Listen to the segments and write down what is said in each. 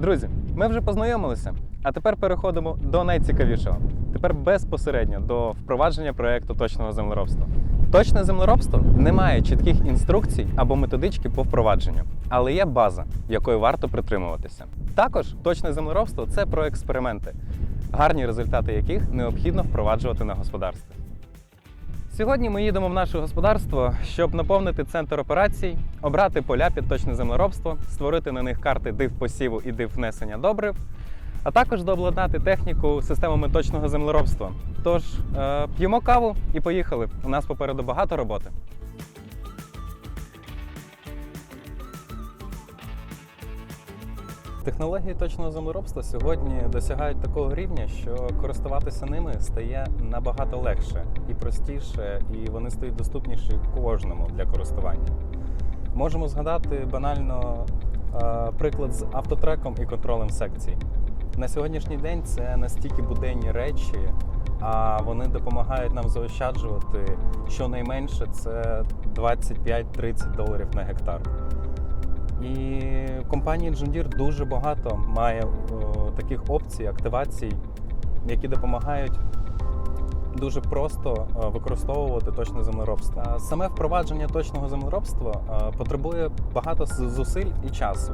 Друзі, ми вже познайомилися, а тепер переходимо до найцікавішого. Тепер безпосередньо до впровадження проєкту точного землеробства. Точне землеробство не має чітких інструкцій або методички по впровадженню, але є база, якої варто притримуватися. Також точне землеробство це про експерименти, гарні результати яких необхідно впроваджувати на господарстві. Сьогодні ми їдемо в наше господарство, щоб наповнити центр операцій, обрати поля під точне землеробство, створити на них карти див посіву і див внесення добрив, а також дообладнати техніку системами точного землеробства. Тож е, п'ємо каву і поїхали. У нас попереду багато роботи. Технології точного землеробства сьогодні досягають такого рівня, що користуватися ними стає набагато легше і простіше, і вони стають доступніші кожному для користування. Можемо згадати банально е, приклад з автотреком і контролем секцій. На сьогоднішній день це настільки буденні речі, а вони допомагають нам заощаджувати щонайменше це 25-30 доларів на гектар. І компанія John Deere дуже багато має о, таких опцій, активацій, які допомагають дуже просто е, використовувати точне землеробство. Саме впровадження точного землеробства е, потребує багато зусиль і часу.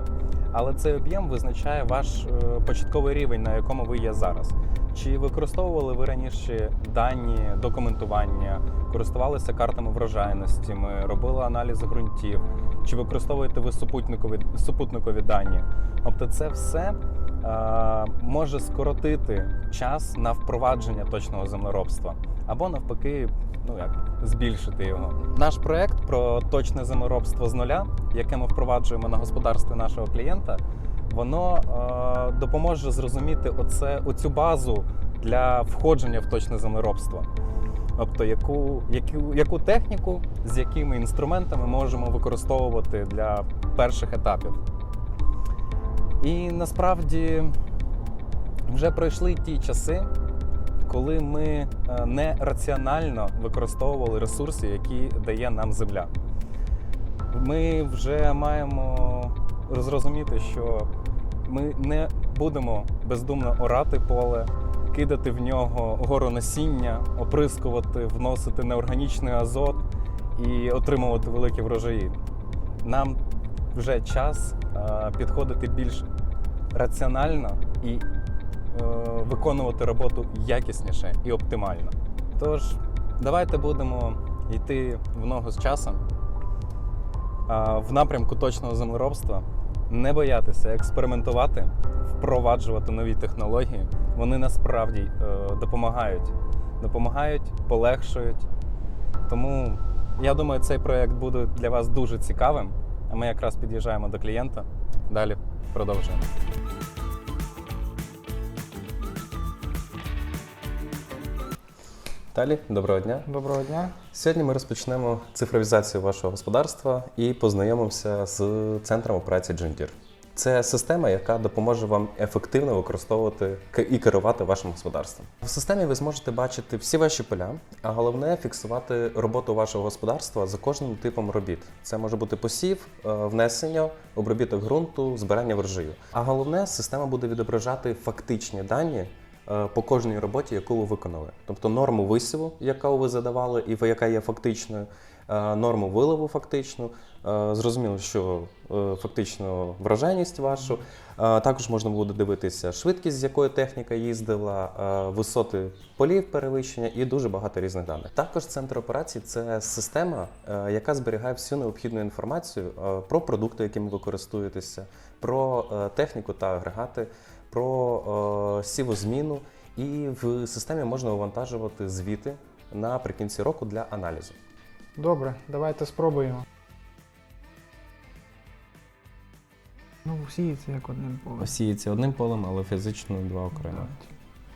Але цей об'єм визначає ваш е, початковий рівень, на якому ви є зараз. Чи використовували ви раніше дані документування, користувалися картами врожайності, робили аналіз ґрунтів, чи використовуєте ви супутникові, супутникові дані? Тобто, це все е, може скоротити час на впровадження точного землеробства або навпаки, ну як збільшити його. Наш проект про точне землеробство з нуля, яке ми впроваджуємо на господарстві нашого клієнта, воно е, допоможе зрозуміти оце, оцю базу для входження в точне землеробство. Тобто, яку, яку, яку техніку з якими інструментами можемо використовувати для перших етапів. І насправді вже пройшли ті часи, коли ми е, не раціонально використовували ресурси, які дає нам земля. Ми вже маємо зрозуміти, що ми не будемо бездумно орати поле, кидати в нього гору насіння, оприскувати, вносити неорганічний азот і отримувати великі врожаї. Нам вже час підходити більш раціонально і е, виконувати роботу якісніше і оптимально. Тож, давайте будемо йти в ногу з часом в напрямку точного землеробства, не боятися експериментувати, впроваджувати нові технології. Вони насправді е, допомагають, допомагають, полегшують. Тому я думаю, цей проект буде для вас дуже цікавим. А ми якраз під'їжджаємо до клієнта. Далі продовжуємо. Далі, доброго дня. Доброго дня. Сьогодні ми розпочнемо цифровізацію вашого господарства і познайомимося з центром операції Deere. Це система, яка допоможе вам ефективно використовувати і керувати вашим господарством. В системі ви зможете бачити всі ваші поля, а головне фіксувати роботу вашого господарства за кожним типом робіт. Це може бути посів, е, внесення, обробіток ґрунту, збирання врожаю. А головне, система буде відображати фактичні дані е, по кожній роботі, яку ви виконали. Тобто норму висіву, яку ви задавали, і яка є фактичною, норму виливу фактичну. Е, Зрозуміло, що е, фактично вражайність вашу. Е, Також можна буде дивитися швидкість, з якою техніка їздила, е, висоти полів перевищення і дуже багато різних даних. Також центр операцій це система, е, яка зберігає всю необхідну інформацію е, про продукти, якими ви користуєтеся, про е, техніку та агрегати, про е, сівозміну. І в системі можна вивантажувати звіти наприкінці року для аналізу. Добре, давайте спробуємо. Ну, всі як одним полем. Осіється одним полем, але фізично два окремо.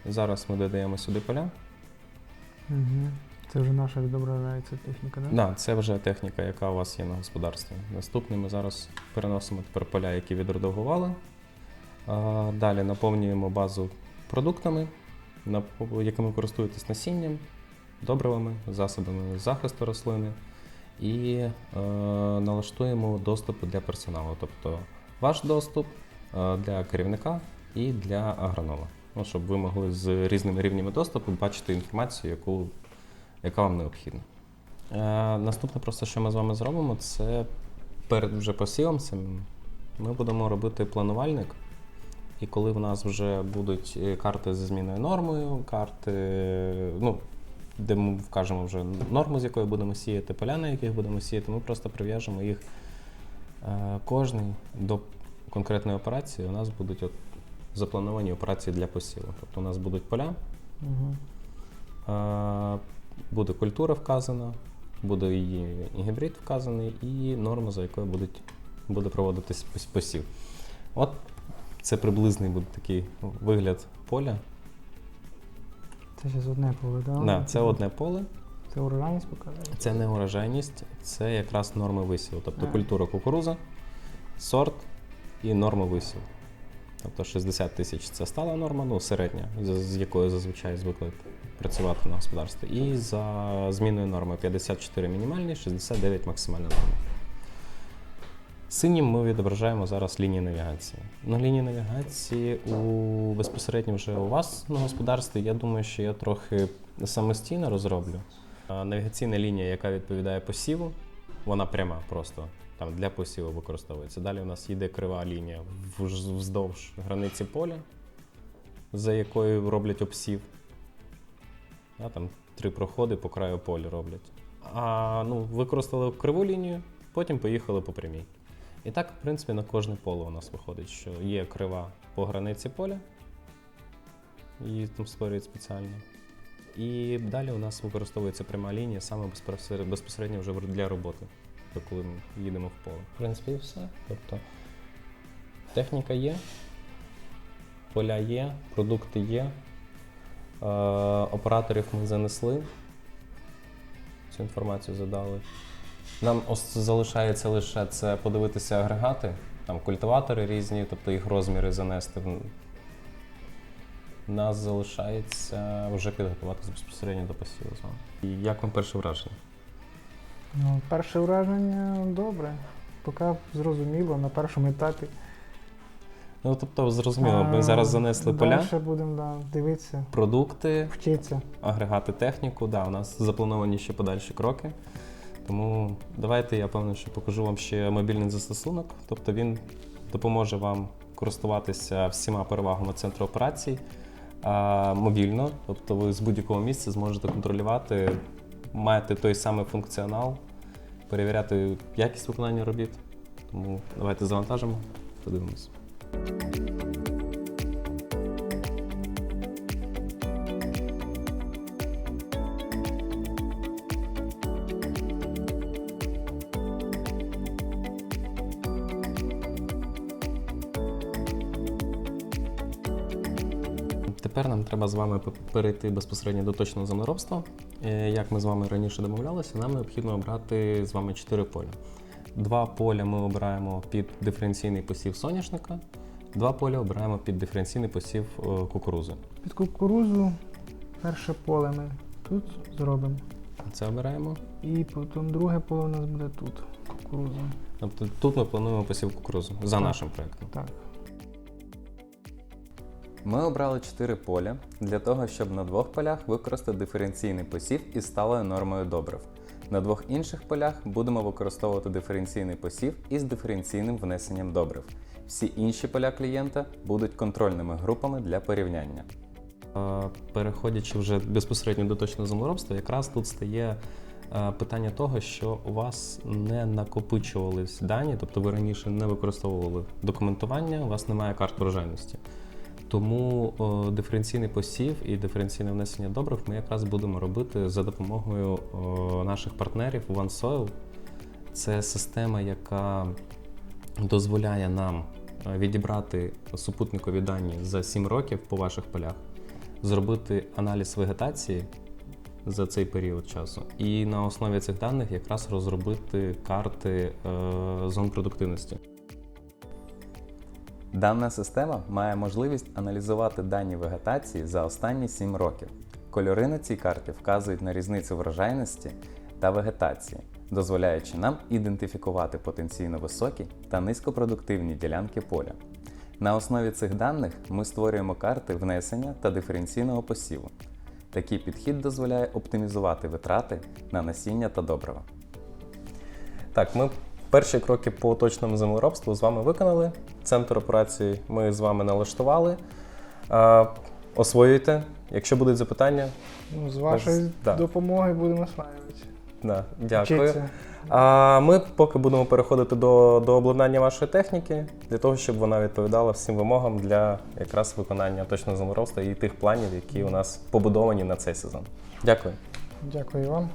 Зараз ми додаємо сюди поля. Угу. Це вже наша відображається техніка, так? Да, це вже техніка, яка у вас є на господарстві. Наступний ми зараз переносимо тепер поля, які відредагували. А, Далі наповнюємо базу продуктами, якими користуєтесь насінням, добривами, засобами захисту рослини і е, налаштуємо доступ для персоналу. Тобто ваш доступ, е, для керівника і для агронома. Ну, щоб ви могли з різними рівнями доступу бачити інформацію, яку, яка вам необхідна. Е, наступне, просто, що ми з вами зробимо, це перед вже посівом цим ми будемо робити планувальник. І коли в нас вже будуть е, карти зі зміною нормою, карти, ну, де ми вкажемо вже норму, з якої будемо сіяти, поля, на яких будемо сіяти, ми просто прив'яжемо їх е, кожний до конкретної операції. У нас будуть от заплановані операції для посіву. Тобто у нас будуть поля, Угу. буде культура вказана, буде її гібрид вказаний, і норма, за якою будуть, буде проводитись посів. От це приблизний буде такий вигляд поля. Це зараз одне поле, так? Да, це одне поле, Це урожайність показує? це не урожайність, це якраз норми висіву. Тобто А. культура кукуруза, сорт і норма висіву. Тобто 60 тисяч це стала норма, ну середня, з, з якою зазвичай звикли працювати на господарстві. І за зміною норми 54 мінімальні, 69 максимальна норма. Синім ми відображаємо зараз лінії навігації. На лінії навігації у безпосередньо вже у вас на господарстві, я думаю, що я трохи самостійно розроблю. Навігаційна лінія, яка відповідає посіву, вона пряма просто там для посіву використовується. Далі у нас йде крива лінія вздовж границі поля, за якою роблять обсів. Да, там три проходи по краю поля роблять. А ну, використали криву лінію, потім поїхали по прямій. І так, в принципі, на кожне поле у нас виходить, що є крива по границі поля, її там створюють спеціально. І далі у нас використовується пряма лінія саме безпосередньо, вже для роботи, коли ми їдемо в поле. В принципі, все. Тобто техніка є, поля є, продукти є, е, операторів ми занесли, цю інформацію задали. Нам ос- залишається лише це подивитися агрегати, там культиватори різні, тобто їх розміри занести. Нас залишається вже підготуватися безпосередньо до посіву з вами. І як вам перше враження? Ну, перше враження добре. Поки зрозуміло на першому етапі. Ну тобто, зрозуміло, ми зараз занесли поля, Далі будемо да, дивитися, продукти, вчитися. агрегати техніку. Да, у нас заплановані ще подальші кроки. Тому давайте я певно, що покажу вам ще мобільний застосунок. Тобто він допоможе вам користуватися всіма перевагами центру операцій а, мобільно. Тобто ви з будь-якого місця зможете контролювати, маєте той самий функціонал, перевіряти якість виконання робіт. Тому давайте завантажимо, подивимось. Треба з вами перейти безпосередньо до точного землеробства. Е, Як ми з вами раніше домовлялися, нам необхідно обрати з вами чотири поля. Два поля ми обираємо під диференційний посів соняшника, два поля обираємо під диференційний посів е, кукурузи. Під кукурузу перше поле ми тут зробимо. Це обираємо. І потім друге поле у нас буде тут. Кукуруза. Тобто тут ми плануємо посів кукурузи за Так. нашим проєктом. Так. Ми обрали 4 поля для того, щоб на двох полях використати диференційний посів із сталою нормою добрив. На двох інших полях будемо використовувати диференційний посів із диференційним внесенням добрив. Всі інші поля клієнта будуть контрольними групами для порівняння. Переходячи вже безпосередньо до точного землеробства, якраз тут стає е, питання того, що у вас не накопичувались дані, тобто ви раніше не використовували документування, у вас немає карт врожайності. Тому о, диференційний посів і диференційне внесення добрив ми якраз будемо робити за допомогою о, наших партнерів OneSoil. Це система, яка дозволяє нам е, відібрати супутникові дані за 7 років по ваших полях, зробити аналіз вегетації за цей період часу, і на основі цих даних якраз розробити карти е, зон продуктивності. Дана система має можливість аналізувати дані вегетації за останні 7 років. Кольори на цій карті вказують на різницю врожайності та вегетації, дозволяючи нам ідентифікувати потенційно високі та низькопродуктивні ділянки поля. На основі цих даних ми створюємо карти внесення та диференційного посіву. Такий підхід дозволяє оптимізувати витрати на насіння та добрива. Так, ми перші кроки по точному землеробству з вами виконали. Центр операції ми з вами налаштували. Е, освоюйте. Якщо будуть запитання, Ну, з вашою да. допомогою будемо осваювати. да, дякую. А ми поки будемо переходити до, до обладнання вашої техніки для того, щоб вона відповідала всім вимогам для якраз виконання точного землеробства і тих планів, які у нас побудовані на цей сезон. Дякую. Дякую вам.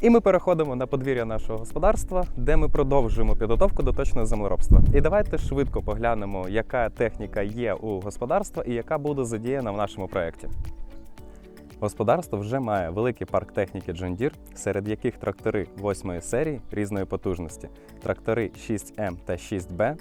І ми переходимо на подвір'я нашого господарства, де ми продовжуємо підготовку до точного землеробства. І давайте швидко поглянемо, яка техніка є у господарства і яка буде задіяна в нашому проєкті. Господарство вже має великий парк техніки John Deere, серед яких трактори 8 серії різної потужності, трактори 6М та 6Б.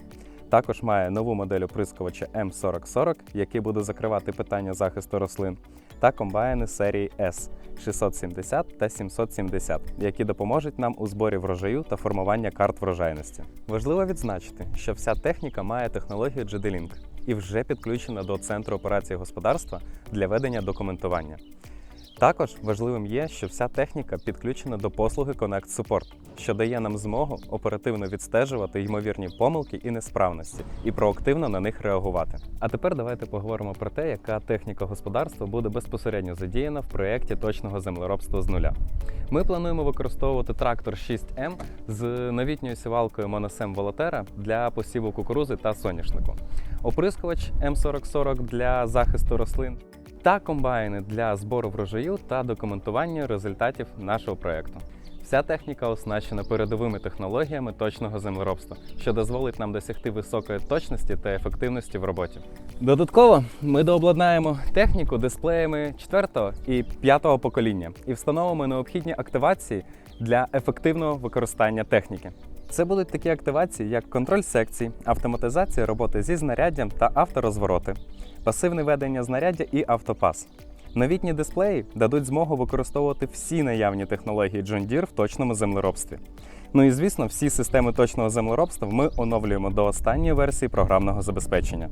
Також має нову модель оприскувача М4040, який буде закривати питання захисту рослин, та комбайни серії S 670 та 770, які допоможуть нам у зборі врожаю та формування карт врожайності. Важливо відзначити, що вся техніка має технологію GD-Link і вже підключена до центру операції господарства для ведення документування. Також важливим є, що вся техніка підключена до послуги Connect Support, що дає нам змогу оперативно відстежувати ймовірні помилки і несправності і проактивно на них реагувати. А тепер давайте поговоримо про те, яка техніка господарства буде безпосередньо задіяна в проєкті точного землеробства з нуля. Ми плануємо використовувати трактор 6М з новітньою сівалкою Monosem Volotera для посіву кукурузи та соняшнику, оприскувач М4040 для захисту рослин та комбайни для збору врожаю та документування результатів нашого проєкту. Вся техніка оснащена передовими технологіями точного землеробства, що дозволить нам досягти високої точності та ефективності в роботі. Додатково ми дообладнаємо техніку дисплеями 4 і 5 покоління і встановимо необхідні активації для ефективного використання техніки. Це будуть такі активації, як контроль секцій, автоматизація роботи зі знаряддям та авторозвороти, пасивне ведення знаряддя і автопас. Новітні дисплеї дадуть змогу використовувати всі наявні технології John Deere в точному землеробстві. Ну і звісно, всі системи точного землеробства ми оновлюємо до останньої версії програмного забезпечення.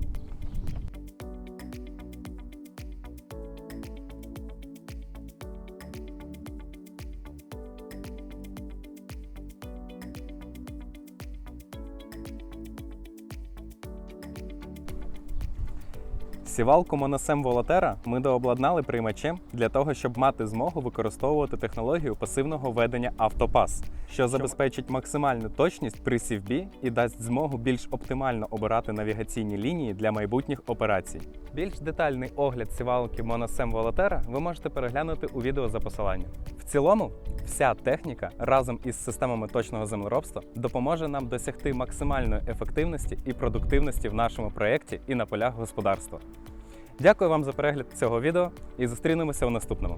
Сівалку Моносем Волотера ми дообладнали приймачем для того, щоб мати змогу використовувати технологію пасивного ведення автопас, що забезпечить максимальну точність при сівбі і дасть змогу більш оптимально обирати навігаційні лінії для майбутніх операцій. Більш детальний огляд сівалки Monosem Volotera ви можете переглянути у відео за посиланням. В цілому, вся техніка разом із системами точного землеробства допоможе нам досягти максимальної ефективності і продуктивності в нашому проєкті і на полях господарства. Дякую вам за перегляд цього відео і зустрінемося у наступному.